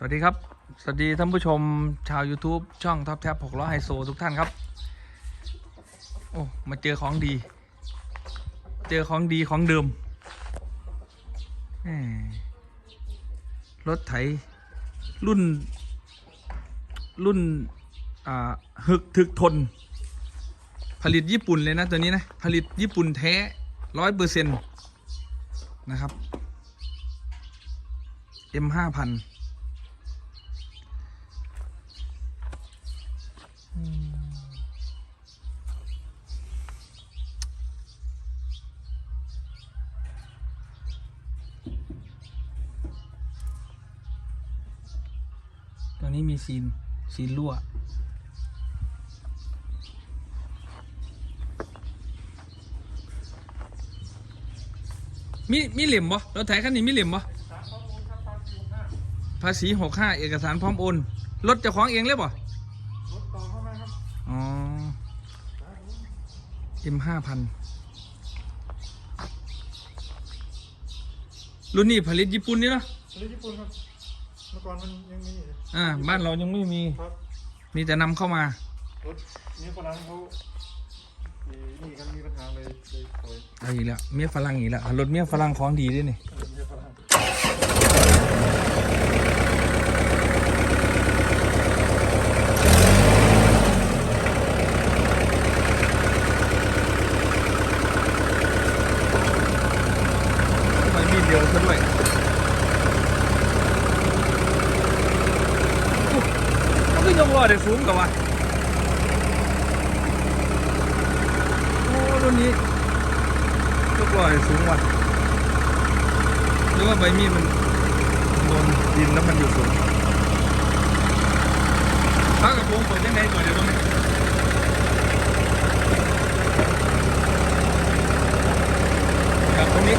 สวัสดีครับ สวัสดีท่านผู้ชมชาว YouTube ช่องท็อปแท็บหกล้อไฮโซทุกท่านครับ โอ้มาเจอของดี เจอของดีของเดิมรถไถรุ่น รุ่นหึกถึกทน ผลิตญี่ปุ่นเลยนะ ตัวนี้นะ ผลิตญี่ปุ่นแท้ร้อยเปอร์เซ็นต์นะครับ M ห้าพัน ตัวนี้มีซีน ซีนรั่วมีมีเหลี่ยมบ่รถไถคันนี้มีเหลี่ยมบ่ภาษีหกห้าเอกสารพร้อมโอน รถเจ้าของเองเลยบ่รถต่อเข้า มาครับอ๋อ M ห้าพันรุ่นนี้ผลิตญี่ปุ่นนี่เนาะรถญี่ปุ่นครับ เมื่อก่อนมันยังมีอยู่อ่าบ้านเรายังไม่มี ครับ มีแต่นำเข้ามา รถนี้ฝรั่งเขามีนี่กันมีปัญหาเลยเลยถอยเอาอีกแล้วเมียฝรั่งอีกแล้วอะรถเมียฝรั่งของดีด้วยนี่ เออมีฝรั่ง ไฟมีดเดียวซะด้วยอุ๊ยมันก็ยกล้อ ได้สูงกว่าว่ะโอ้รุ่นนี้ยกลอได้สูงว่ะหรือว่าใบมีดมันโดนดินแล้วมันอยู่สูงถ้ากับวงเปิดยังไงเปิดเดี๋ยวตรงนี้ครับตรงนี้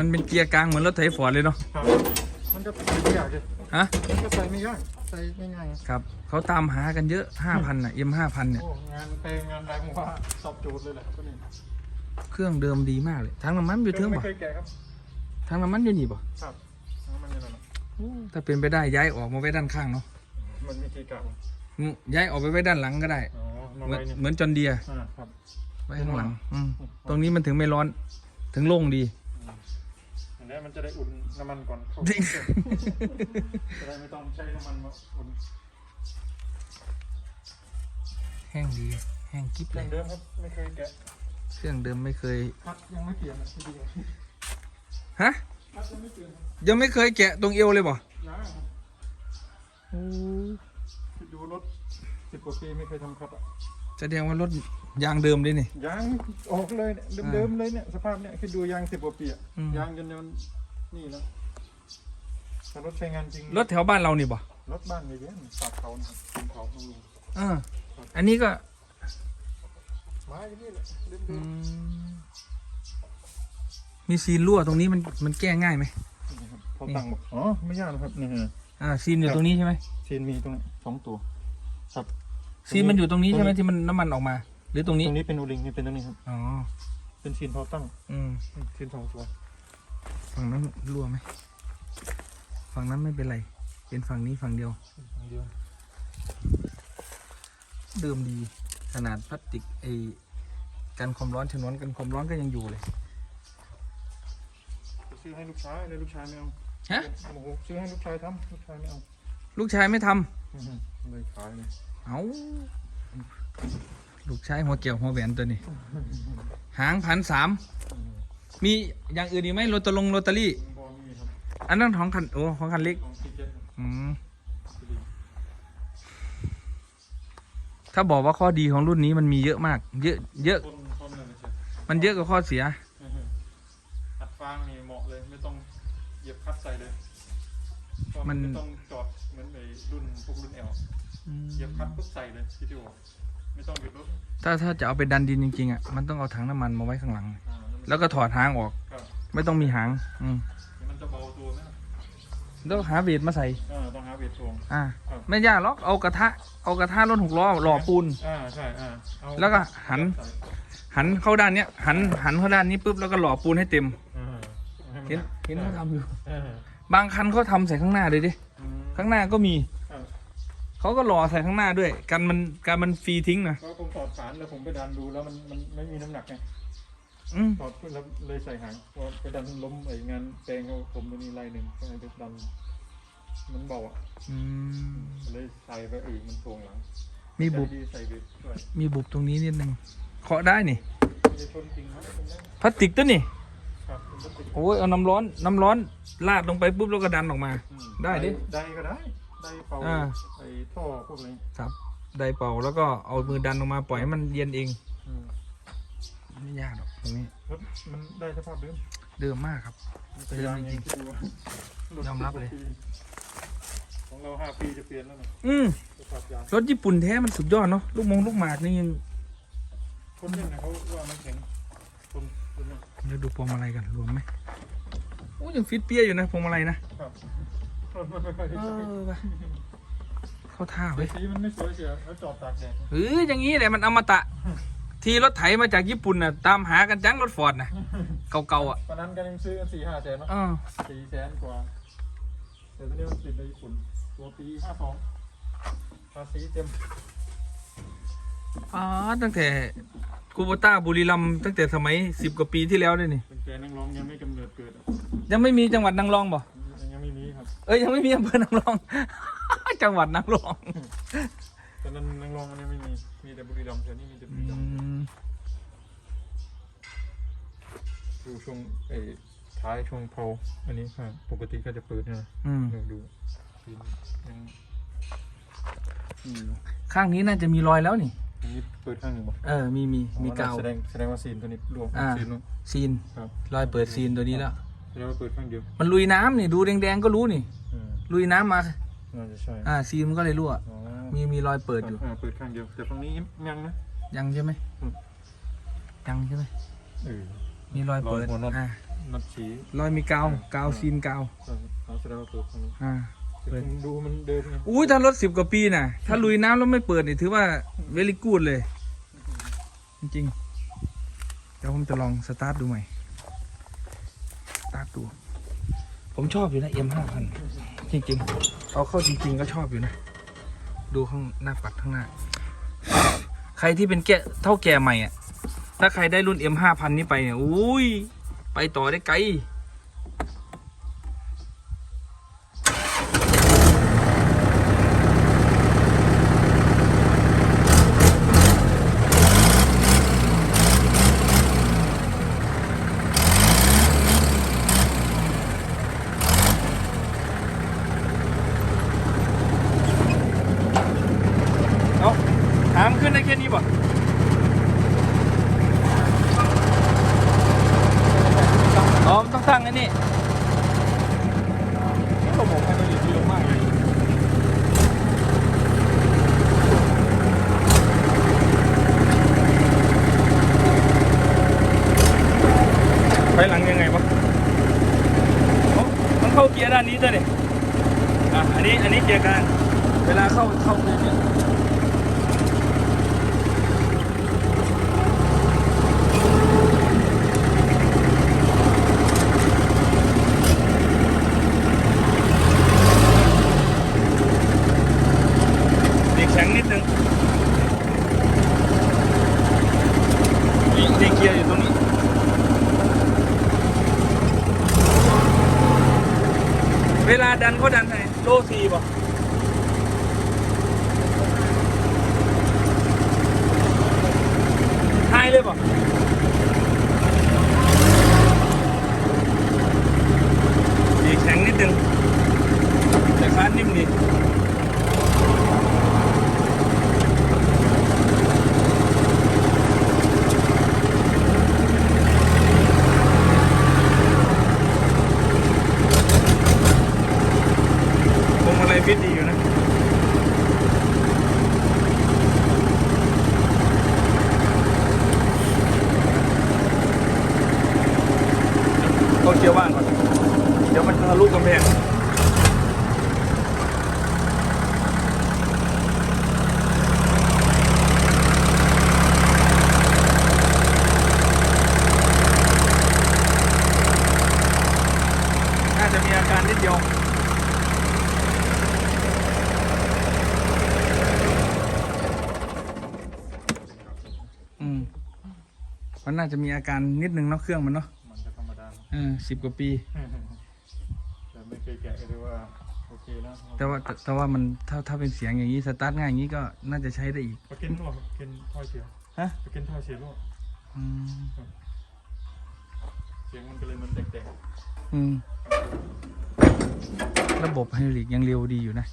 มันเป็นเกียร์กลางเหมือนรถไถฟอร์ดเลยเนาะครับ มันก็ใส่ไม่ยากเลยฮะมันก็ใส่ไม่ยากใส่ง่ายๆครับเขาตามหากันเยอะห้าพันอะ M ห้าพันเนี่ยโอ้งานเพลงงานแรงผมว่าตอบโจทย์เลยแหละก็นี่เครื่องเดิมดีมากเลยทั้งน้ำมันอยู่เทิงไม่ป่ะเคยแก่ครับ ทั้งน้ำมันอยู่นี่ป่ะครับแล้วมันยังไงล่ะถ้าเป็นไปได้ย้ายออกมาไว้ด้านข้างเนาะมันมีกี่กะอืมย้ายออกไปไว้ด้านหลังก็ได้อ๋อมาเหมือนไว้เนี่ยเหมือนจอนเดียอ่าครับ ไว้ข้างหลังอืมตรงนี้มันถึงไม่ร้อนถึงโล่งดี อันนี้มันจะได้อุ่นน้ำมันก่อนเข้าจริงจะได้ไม่ต้องใช้น้ำมันมาอุ่นแห้งดี แห้งกิ๊บเคเลรื่อยงเดิมครับไม่เคยแกะเครื่องเดิมไม่เคยคัดยังไม่เปลี่ยนนะจริงฮะๆคัดยังไม่เปลี่ยนครับยังไม่เคยแกะตรงเอวเลยป่ะยังครับคิดดูรถสิบกว่าปีไม่เคยทำคัดอะ แสดงว่ารถยางเดิมเลยนี่ ยางออกเลยเนี่ยเดิมๆเลยเนี่ยสภาพเนี่ยคิดดูยางสิบกว่าปีอะอืม ยางจนมันนี่แล้วแต่รถใช้งานจริงรถแถวบ้านเรานี่ป่ะรถบ้านไม่เบี้ยนฝากเขานะครับกินเขาต้องลุงอ่าอันนี้ก็มาอย่างนี้แหละเดิอืมมมีซีนรั่วตรงนี้มันมันแก้ง่ายไหมๆนี่ครับเขาตั้งบอกอ๋อไม่ยากหรอกครับนี่ฮะ อ่าซีนอยู่ตรงนี้ใช่ไหมเชนมีตรงนี้สองตัว ครับ ซีนมันอยู่ตรงนี้ใช่ไหมตรงนี้ที่มันน้ำมันออกมา หรือตรงนี้ตรงนี้เป็นโอลิงนี่เป็นตรงนี้ครับอ๋อเป็นซีนเขาตั้ง อืมซีนสองตัวฝั่งนั้นรั่วไหมฝั่งนั้นไม่เป็นไร เป็นฝั่งนี้ฝั่งเดียวอันเดียวเดิมดีขนาดพลาสติกไอ้กันความร้อนชนวนกันความร้อนก็ยังอยู่เลยจะซื้อให้ลูกชายเลยลูกชายไม่เอาฮะโอ้โหซื้อให้ลูกชายทำลูกชายไม่เอาลูกชายไม่ทำอื้อหือเลยขายเลย เอาลูกชายหัวเกี่ยวหัวแหวนตัวนี้ หางพันสาม มีอย่างอื่นอีกไหมโรตลงโรตารี่ บอมีครับอันนั้นของคันโอ้ของคันเล็ก ของซีเจ็ดครับอืม ถ้าบอกว่าข้อดีของรุ่นนี้มันมีเยอะมาก เยอะ เยอะ ต้นต้นเลยนะเชฟมันเยอะกว่าข้อเสีย มันไม่ต้องจอดเหมือนในรุ่นพวกรุ่นแอลเหยียบคัดปุ๊บใส่เลยที่ที่บอกไม่ต้องหยุดรถถ้าถ้าจะเอาไปดันดินจริงๆอะมันต้องเอาถังน้ำมันมาไว้ข้างหลังอ่าแล้วมันแล้วก็ถอดหางออก ครับไม่ต้องมีหาง อืมมันจะเบาตัวไหมล่ะแล้วหาเบสมาใส่ อ่าต้องหาเวททวง อ่า ครับ ไม่ยากหรอกเอากระทะเอากระทะรถหกล้อหล่อปูน อ่าใช่อ่าเอาแล้วก็หันใส่หันเข้าด้านเนี้ยหันหันเข้าด้านนี้ปุ๊บแล้วก็หล่อปูนให้เต็ม อ่าให้มัเห็นเห็นเขาทำอยู่เออ บางคันเขาทำใส่ข้างหน้าเลยดิอืมข้างหน้าก็มีครับเขาก็หล่อใส่ข้างหน้าด้วย กันมันการมันฟรีทิ้งนะก็ผมถอดฐานแล้วผมไปดันดูแล้วมันมันไม่มีน้ำหนักไงอืมถอดขึ้นแล้วเลยใส่หางพอไปดันล้มไอ้งานแปลงเขาผมมันมีลายหนึ่งก็เลยไปดันมันเบาอะอืมเลยใส่ไปเออมันทวงหลัง มีบุบใจดีใส่เบ็ดด้วยมีบุบตรงนี้นิดนึงเคาะได้นี่ไม่ได้ชนจริงครับตรงนั้นพลาสติกตัวนี่ ครับมันก็ติดโอ้ยเอาน้ำร้อนน้ำร้อนลาดลงไปปุ๊บแล้วก็ดันออกมา อืมได้ดิได้ก็ได้ ได้เป่าอ่า ไอ้ท่อพวกนี้ครับไดเป่าแล้วก็เอามือดันออกมาปล่อยให้มันเย็นเองอืมไม่ยากหรอกตรงนี้รถมันได้สภาพเดิมเดิมมากครับแต่ยางเองที่ดูยอมรับเลย ของเราห้าปีจะเปลี่ยนแล้วนะอืมสภาพยางรถญี่ปุ่นแท้มันสุดยอดเนาะลูกมงลูกหมากนี่ยังคนเนี่ยนะเขาว่ามันแข็งคนคน เนี่ยเดี๋ยวดูพวงมาลัยกันรวมไหมโอ้ยังฟิตเปี้ยอยู่นะพวงมาลัยนะครับคนมันไม่ค่อยได้เอใช้อว่ะเข้าท่าแต่เว้ยสีมันไม่สวยเสียแล้วจอดตากแดดเอออย่างนี้แหละมันอมตะ ทีรถไถมาจากญี่ปุ่นน่ะตามหากันจังรถฟอร์ดน่ะเก่าๆอะตอนนั้นก็ยังซื้อกันสี่ห้าแสนเนาะเออสี่แสนกว่าแต่ตอนนี้มันติดในญี่ปุ่นตัวปีห้าสองภาษีเต็ม อ๋อตั้งแต่คูโบต้าบุรีรัมย์ตั้งแต่สมัยสิบกว่าปีที่แล้วเลยนี่เป็นแกนักร้องยังไม่กำเนิดเกิดอะยังไม่มีจังหวัดนางรองบ่ยังไม่มีครับ เอ้ยยังไม่มีอำเภอนางรอง จังหวัดนางรองตอนนั้นนักร้องอันนี้ไม่มี มีแต่บุรีรัมย์แถวนี้มีแต่บุอืรีรัมย์มดูช่วงไอ้ท้ายช่วงเพลอันนี้ครับปกติก็จะเปิดนะอืมดูดูปีนยังอืมข้างนี้น่าจะมีรอยแล้วนี่อั นนี้เปิดข้างหนึ่งบ่เออมีมีมีกาวแสดงแสดงว่าซีนตัวนี้รวมอ่า ซีนนู้นซีนครับรอยเปิดซีนตัวนี้แล้ว แสดงว่าเปิดข้างเดียวมันลุยน้ำนี่ดูแดงๆก็รู้นี่ อืมลุยน้ำมา น่าจะใช่อ่าซีนมันก็เลยรั่ว อ๋อมีมีรอยเปิดอยู่าเปิดข้างเดียวแต่ฝั่งนี้ยังนะ ยังใช่ไหมอืม ยังใช่ไหมเออ มีรอยเปิดรอยหัวน็อตอ่านัดสีรอยมีกาวกาวซีนกาวเขาแสดงว่าเปิดข้างนี้อ่า แต่คุณดูมันเดิมไงอุ้ยถ้ารถสิบกว่าปีน่ะ ถ้าลุยน้ำแล้วไม่เปิดนี่ถือว่าเวลิกูดเลย จริงๆเดี๋ยวผมจะลองสตาร์ทดูใหม่สตาร์ทดู ผมชอบอยู่นะ M ห้าพันจริงๆเอาเข้าจริง ๆ ก็ชอบอยู่นะ ดูข้างหน้าปัดข้างหน้า ใครที่เป็นแก่เท่าแก่ใหม่อะ ถ้าใครได้รุ่น M ห้าพันนี้ไปเนี่ยอุ้ย ไปต่อได้ไกล เอาถามขึ้นได้แค่นี้ป่ะอ๋อมันต้องตั้งไอ้นี่ระบบให้มันอยู่ที่ลงมากเลยไปหลังยังไงวะเอ้ามันเข้าเกียร์ด้านนี้ด้วยนี่อะอันนี้อันนี้เกียร์กลางเวลาเข้าเข้าเนี่ย เด็กแข็งนิดนึงนี่เด็กเกียร์อยู่ตรงนี้ เวลาดันเขาดันไงโลสี่ป่ะไฮ เลยป่ะเด็กแข็งนิดนึงแต่คานนิ่มดีพวงมาลัยฟิตดีอยู่นะ ต้องเกียร์ว่างก่อน เดี๋ยวมันทะลุกำแพง ยวอืมมันน่าจะมีอาการนิดนึงเนาะเครื่องมันเนาะมันก็ธรรมดาเออสิบกว่าปี แต่ไม่เคยแกะเลยว่าโอเคนะแต่ว่าแต่แต่ว่ามันถ้าถ้าเป็นเสียงอย่างนี้สตาร์ทง่ายอย่างนี้ก็น่าจะใช้ได้อีกปลาเก็นรั่วครับเก็นท่อเสียฮะปลาเก็นท่อเสียรั่วอืม เสียงมันก็เลยมันแตกอืม ระบบไฮดรอลิกยังเร็วดีอยู่นะ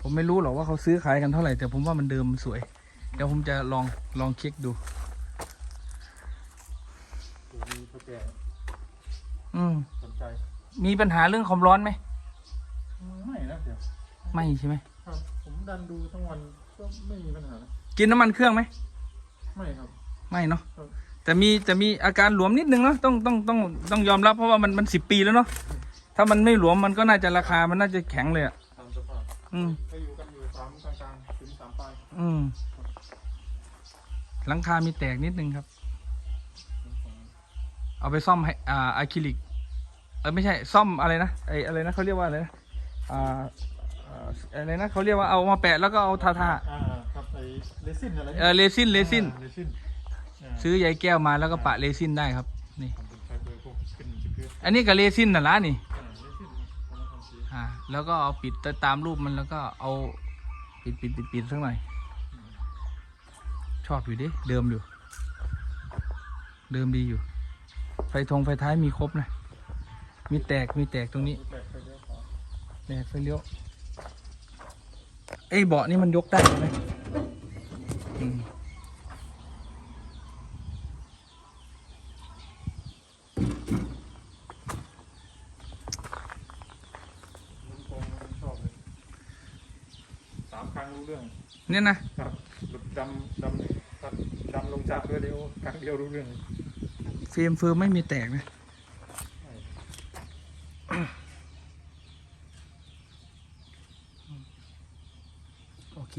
ผมไม่รู้หรอกว่าเขาซื้อขายกันเท่าไหร่ แต่ผมว่ามันเดิมสวย เดี๋ยวผมจะลองลองเช็คดู ๆตัวนี้เท่าแก่อืม สนใจมีปัญหาเรื่องความร้อนไหม ไม่นะเดี๋ยวไม่ใช่ไหม ครับ ผมดันดูทั้งวันก็ไม่มีปัญหากินน้ำมันเครื่องไหม ไม่ครับ ไม่เนาะ ครับ แต่มีแต่มีอาการหลวมนิดนึงเนาะต้องต้องต้องต้องยอมรับเพราะว่ามันมันสิบปีแล้วเนาะถ้ามันไม่หลวมมันก็น่าจะราคามันน่าจะแข็งเลยอะตามสภาพอืมก็อยู่กันอยู่สามกลางๆถึงสามปลายอืมหลังคามีแตกนิดนึงครับ เอาไปซ่อมให้อ่าอะคริลิกเออไม่ใช่ซ่อมอะไรนะไออะไรนะเขาเรียกว่าอะไรนะอ่าอ่าอะไรนะเขาเรียกว่าเอามาแปะแล้วก็เอาทาทาอ่าครับไอเลซินอะไรเออเรซินเรซินอ่าเลซินา ซื้อใยแก้วมาแล้วก็ปะเรซินได้ครับ นี่ทำเป็นไฟเบอร์พวกเป็นสเกลืออันนี้กับเรซินน่ะละนี่อ่าเลซินของมันทำสีอ่าแล้วก็เอาปิดตามรูปมันแล้วก็เอาปิดปิดปิดปิดสักหน่อยชอบอยู่ดิเดิมอยู่ เดิมดีอยู่ ไฟทงไฟท้ายมีครบนะ มีแตกมีแตกตรงนี้แปลกไปเยอะขอแตกไฟเลี้ยวไอ้ยเบาะนี่มันยกได้ไหมอืม มันคงมันชอบเลยสามครั้งรู้เรื่อง เนี่ยนะ ครับหลุดดำดำหนึ่งครับดำลงจากเรือเดียวครั้งเดียวรู้เรื่องเลยเฟรมเฟิร์มไม่มีแตกนะใช่โอเค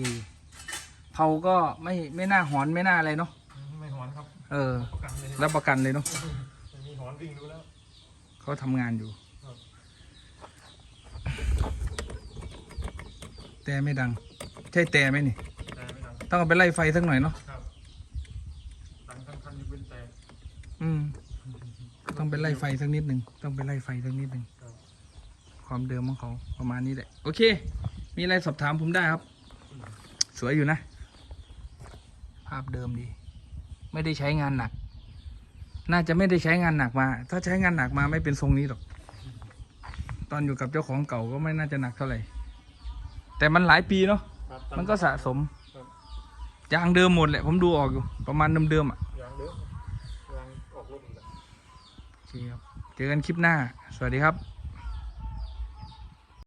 เผาก็ไม่ไม่น่าหอนไม่น่าอะไรเนาะ ไม่หอนครับ เออประกันเลยรับประกันเลยเนาะไม่มีหอนวิ่งดูแล้ว เขาทำงานอยู่ ครับ แต่ไม่ดัง ใช่แต่ไหมนี่ แต่ไม่ดังต้องเอาไปไล่ไฟสักหน่อยเนาะครับดังทั้งคันยกเว้นแต่อืมต้องไปไล่ไฟสักนิดหนึ่งต้องไปไล่ไฟสักนิดหนึ่งครับความเดิมของเขาประมาณนี้แหละโอเค มีอะไรสอบถามผมได้ครับ สวยอยู่นะ ภาพเดิมดี ไม่ได้ใช้งานหนัก น่าจะไม่ได้ใช้งานหนักมา ถ้าใช้งานหนักมาไม่เป็นทรงนี้หรอก ตอนอยู่กับเจ้าของเก่าก็ไม่น่าจะหนักเท่าไหร่ แต่มันหลายปีเนาะครับมันก็สะสมครับยางเดิมหมดแหละผมดูออกอยู่ ประมาณเดิมๆอะยางเด้อยางออกรถอีกแล้ว โอเคครับเจอกันคลิปหน้า สวัสดีครับ